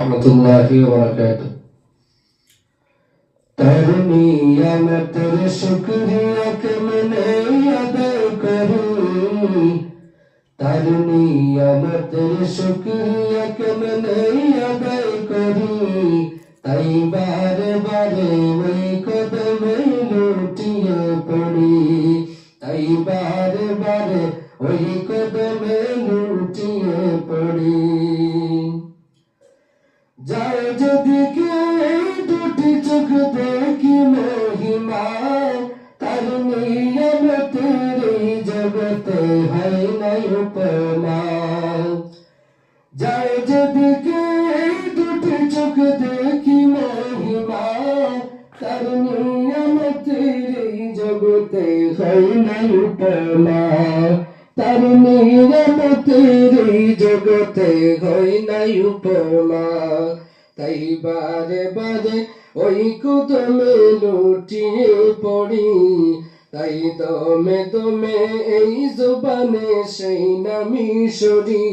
রহমতুল্লাহি ওয়াবারাকাতুহু তার নিয়ামতের শুকরিয়া কেমনে আদায় করি তার নিয়ামতের শুকরিয়া কেমনে আদায় করি তাই বারে বারে ওই কদমে লুটিয়ে পড়ি তাই বারে বারে ওই কদমে লুটিয়ে পড়ি যায় যেদিকে দুটি চোখ দেখি মহিমা, তার নিয়মতের এই জগতে হয় নাই উপমা যায় যেদিকে দুটি চোখ দেখি মহিমা, তার নিয়মতের এই জগতে হয় নাই উপমা তার নিয়মতের এই জগতে হয় নাই উপমা। তাই বারে বারে ওই কদমে লুটিয়ে পড়ি। তাই দমে দমে এই জবানে সেই নামি সরি।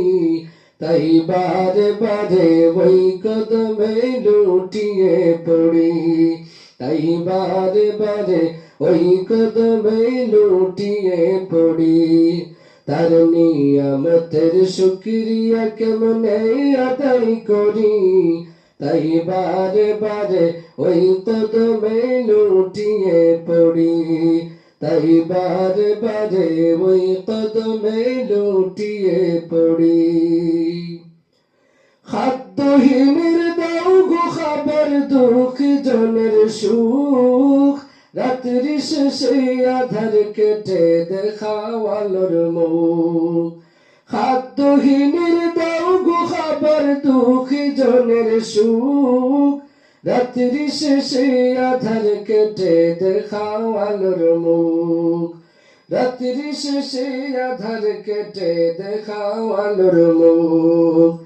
তাই বারে বারে ওই কদমে লুটিয়ে পড়ি। তাই বারে বারে ওই কদমে লুটিয়ে পড়ি। তার নিয়ামতের শুক্রিয়া কেমনে আদায় করি? তাই বারে বারে ওই কদমে লুটিয়ে পড়ি। তাই বারে বারে ওই কদমে লুটিয়ে পড়ি। খাদ্যহীনের দাও গো খাবার দুঃখ জনের সুখ। রাত্রি শেষে আধার কেটে দেখাওয়ালোর মুখ। খাদ্যহীনের দাও গো খাবার, দুঃখ জনের সুখ। রাত্রি শেষে আধার কেটে দেখাওয়ালোর মুখ। রাত্রি শেষে আধার কেটে দেখাওয়ালোর মুখ।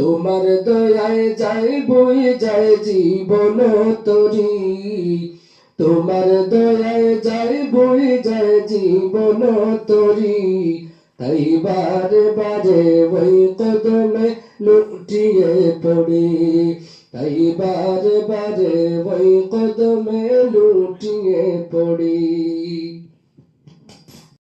তোমার দয়ায় যায় বই যায় জীবন তরি। তোমার দয়ায় যায় বই যায় জীবন তরি তাই বারে বারে ওই কদমে লুটিয়ে পড়ি তাই বারে বারে ওই কদমে লুটিয়ে পড়ি